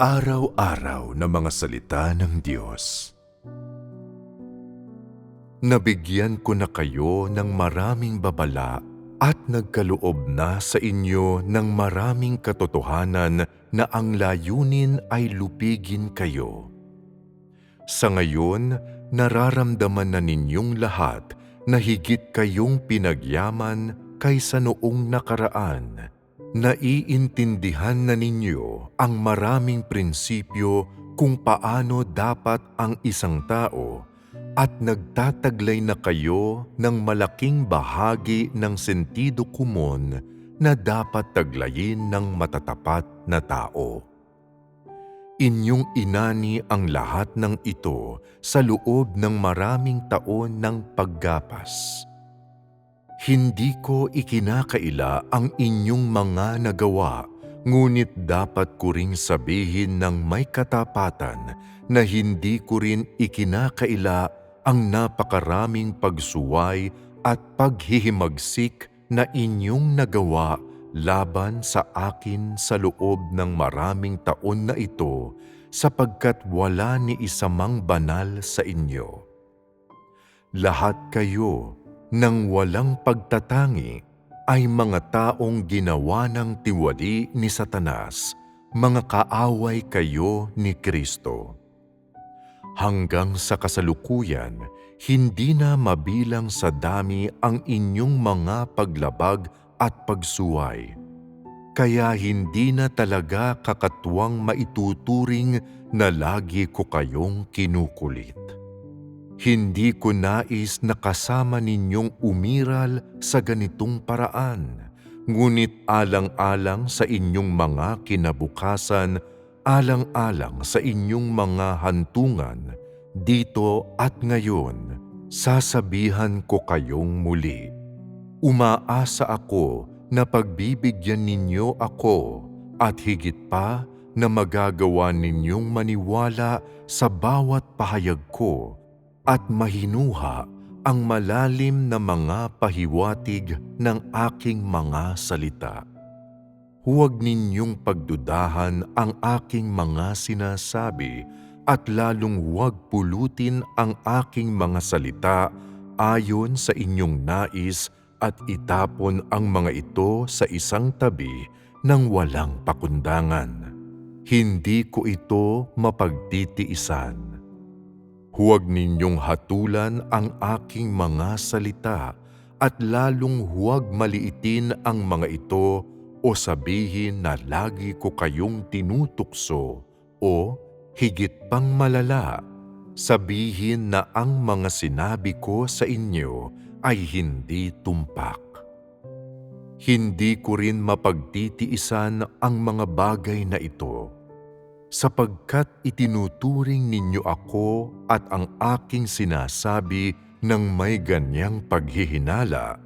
Pang-araw-araw na mga salita ng Diyos. Nabigyan ko na kayo ng maraming babala at nagkaloob na sa inyo ng maraming katotohanan na ang layunin ay lupigin kayo. Sa ngayon, nararamdaman na ninyong lahat na higit kayong pinagyaman kaysa noong nakaraan. Naiintindihan na ninyo ang maraming prinsipyo kung paano dapat ang isang tao at nagtataglay na kayo ng malaking bahagi ng sentido kumon na dapat taglayin ng matatapat na tao. Inyong inani ang lahat ng ito sa loob ng maraming taon ng paggapas. Hindi ko ikinakaila ang inyong mga nagawa, ngunit dapat ko ring sabihin ng may katapatan na hindi ko rin ikinakaila ang napakaraming pagsuway at paghihimagsik na inyong nagawa laban sa akin sa loob ng maraming taon na ito sapagkat wala ni isamang banal sa inyo. Lahat kayo nang walang pagtatangi ay mga taong ginawa ng tiwali ni Satanas, mga kaaway kayo ni Kristo. Hanggang sa kasalukuyan, hindi na mabilang sa dami ang inyong mga paglabag at pagsuway. Kaya hindi na talaga kakatuwang maituturing na lagi ko kayong kinukulit. Hindi ko nais na kasama ninyong umiral sa ganitong paraan, ngunit alang-alang sa inyong mga kinabukasan, alang-alang sa inyong mga hantungan, dito at ngayon, sasabihan ko kayong muli. Umaasa ako na pagbibigyan ninyo ako at higit pa na magagawa ninyong maniwala sa bawat pahayag ko at mahinuha ang malalim na mga pahiwatig ng aking mga salita. Huwag ninyong pagdudahan ang aking mga sinasabi at lalong huwag pulutin ang aking mga salita ayon sa inyong nais at itapon ang mga ito sa isang tabi ng walang pakundangan. Hindi ko ito mapagtitiisan Huwag ninyong hatulan ang aking mga salita at lalong huwag maliitin ang mga ito o sabihin na lagi ko kayong tinutukso o higit pang malala, sabihin na ang mga sinabi ko sa inyo ay hindi tumpak. Hindi ko rin mapagtitiisan ang mga bagay na ito sapagkat itinuturing ninyo ako at ang aking sinasabi ng may ganyang paghihinala,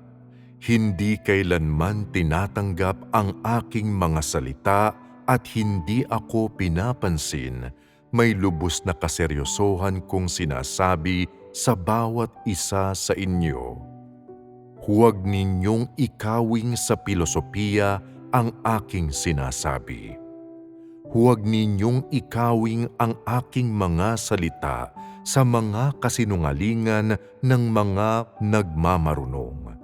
hindi kailanman tinatanggap ang aking mga salita at hindi ako pinapansin, may lubos na kaseryosohan kong sinasabi sa bawat isa sa inyo. Huwag ninyong ikawing sa pilosopiya ang aking sinasabi huwag ninyong ikawing ang aking mga salita sa mga kasinungalingan ng mga nagmamarunong.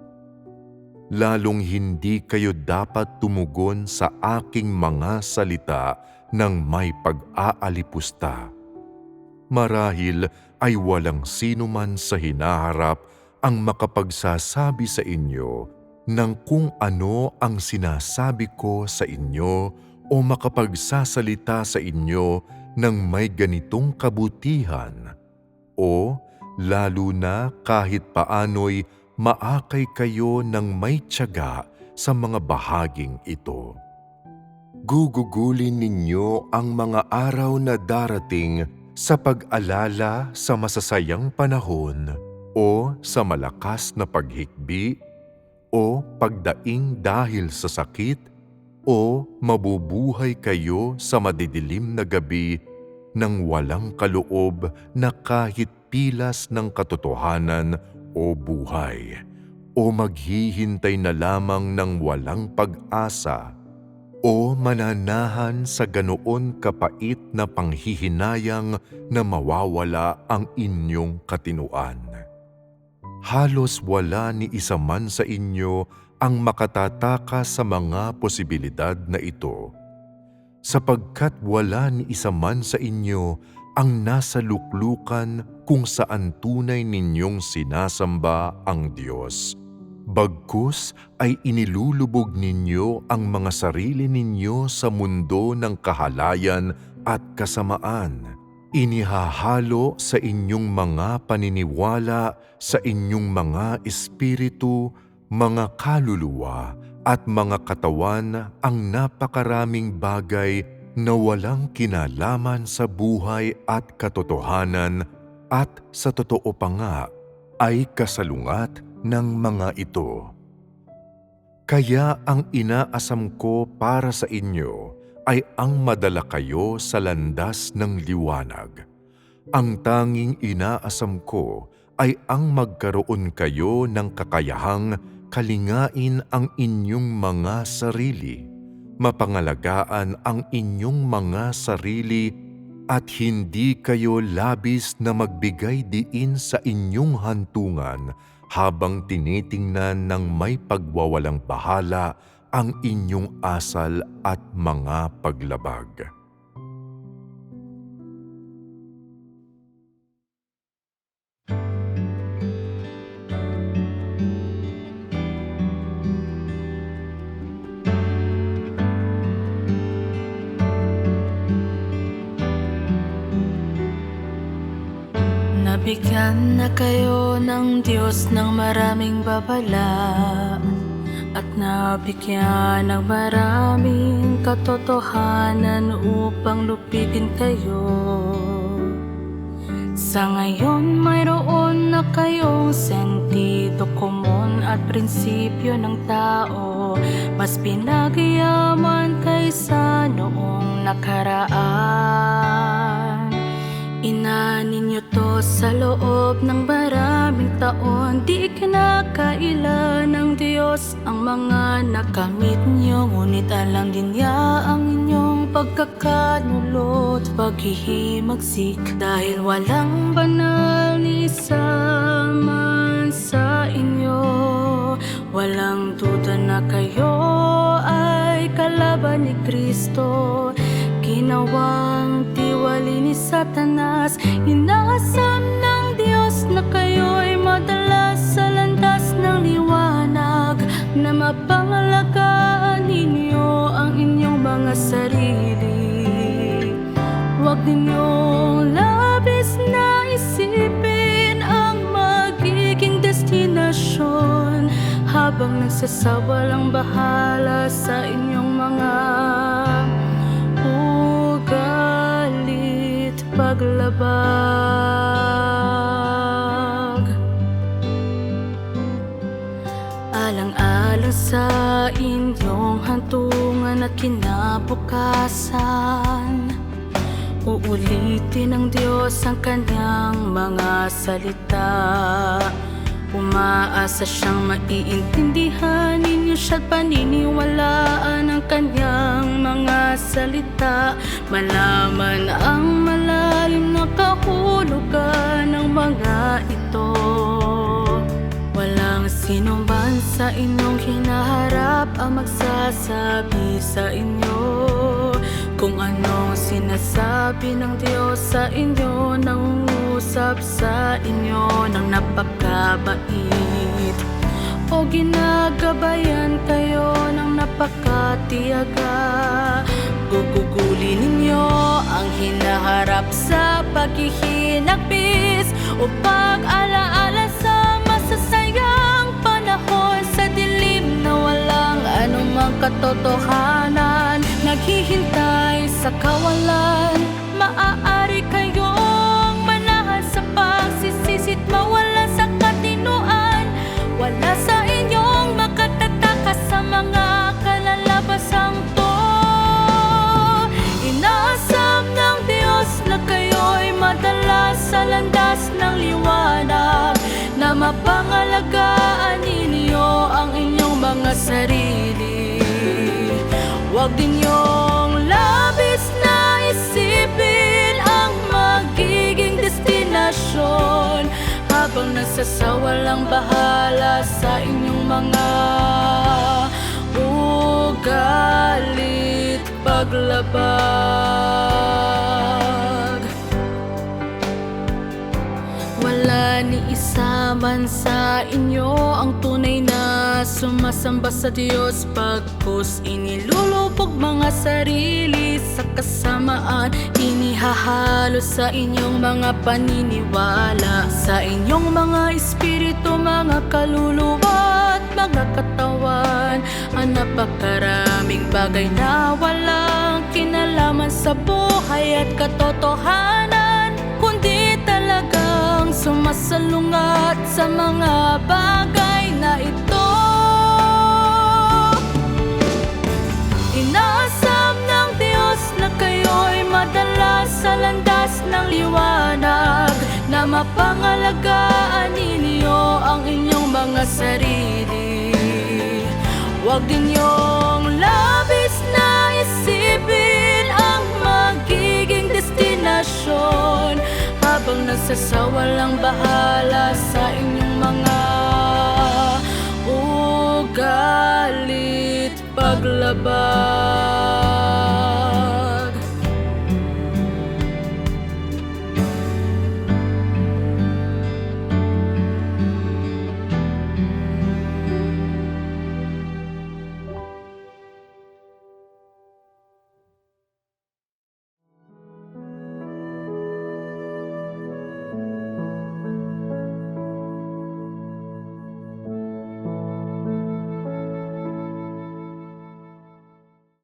Lalong hindi kayo dapat tumugon sa aking mga salita ng may pag-aalipusta. Marahil ay walang sino man sa hinaharap ang makapagsasabi sa inyo ng kung ano ang sinasabi ko sa inyo o makapagsasalita sa inyo ng may ganitong kabutihan o lalo na kahit paano'y maakay kayo ng may tiyaga sa mga bahaging ito. Gugugulin ninyo ang mga araw na darating sa pag-alala sa masasayang panahon o sa malakas na paghikbi o pagdaing dahil sa sakit o mabubuhay kayo sa madidilim na gabi ng walang kaloob na kahit pilas ng katotohanan o buhay o maghihintay na lamang ng walang pag-asa o mananahan sa ganoon kapait na panghihinayang na mawawala ang inyong katinuan. Halos wala ni isa man sa inyo ang makatataka sa mga posibilidad na ito, sapagkat wala ni isa man sa inyo ang nasa luklukan kung saan tunay ninyong sinasamba ang Diyos. Bagkus ay inilulubog ninyo ang mga sarili ninyo sa mundo ng kahalayan at kasamaan. Inihahalo sa inyong mga paniniwala, sa inyong mga espiritu, mga kaluluwa at mga katawan ang napakaraming bagay na walang kinalaman sa buhay at katotohanan at sa totoo pa nga ay kasalungat ng mga ito. Kaya ang inaasam ko para sa inyo ay ang madala kayo sa landas ng liwanag. Ang tanging inaasam ko ay ang magkaroon kayo ng kakayahang kalingain ang inyong mga sarili, mapangalagaan ang inyong mga sarili at hindi kayo labis na magbigay diin sa inyong hantungan habang tinitingnan ng may pagwawalang bahala ang inyong asal at mga paglabag. Nabigyan na kayo ng Diyos ng maraming babala At nabigyan ng maraming katotohanan upang lupigin kayo. Sa ngayon mayroon na kayong sentido komon at prinsipyo ng tao. Mas pinagyaman kaysa noong nakaraan Ina ninyo to sa loob ng maraming taon. Di kinakaila ng Diyos ang mga nakamit nyo. Ngunit alam din niya ang inyong pagkakanulot. Paghihimagsik Dahil walang banal ni isa sa inyo. Walang duda na kayo ay kalaban ni Kristo Ginawang tiwali ni Satanas Inaasam ng Diyos na kayo'y madalas sa landas ng liwanag Na mapangalagaan ninyo ang inyong mga sarili. Huwag ninyong labis na isipin ang magiging destinasyon Habang nagsasawalang bahala sa inyong mga paglabag. Alang-alang sa inyong hantungan at kinabukasan. Uulitin ng Diyos ang kanyang mga salita Umaasa siyang maiintindihan. Ninyo siya't paniniwalaan ang kanyang mga salita. Malaman ang malalim na kahulugan ng mga ito. Walang sino man sa inyong hinaharap ang magsasabi sa inyo. Kung anong sinasabi ng Diyos sa inyo Nangungusap sa inyo ng napakabait O ginagabayan kayo ng napakatiyaga. Gugugulin ninyo ang hinaharap sa paghihinagpis O pag-alaala Na mapangalagaan ninyo ang inyong mga sarili. Huwag din niyong labis na isipin ang magiging destinasyon. Habang nagsasawalang bahala sa inyong mga ugalit paglabag man sa inyo ang tunay na sumasamba sa Diyos. Pagkus inilulubog mga sarili sa kasamaan Inihahalo sa inyong mga paniniwala Sa inyong mga espiritu, mga kaluluwa at mga katawan. Ang napakaraming bagay na walang kinalaman sa buhay at katotohanan talagang sumasalungat sa mga bagay na ito. Inaasam ng Diyos na kayo'y madala sa landas ng liwanag Na mapangalagaan ninyo ang inyong mga sarili. Huwag din niyong labis na Habang nagsasawalang bahala sa inyong mga ugalit paglabag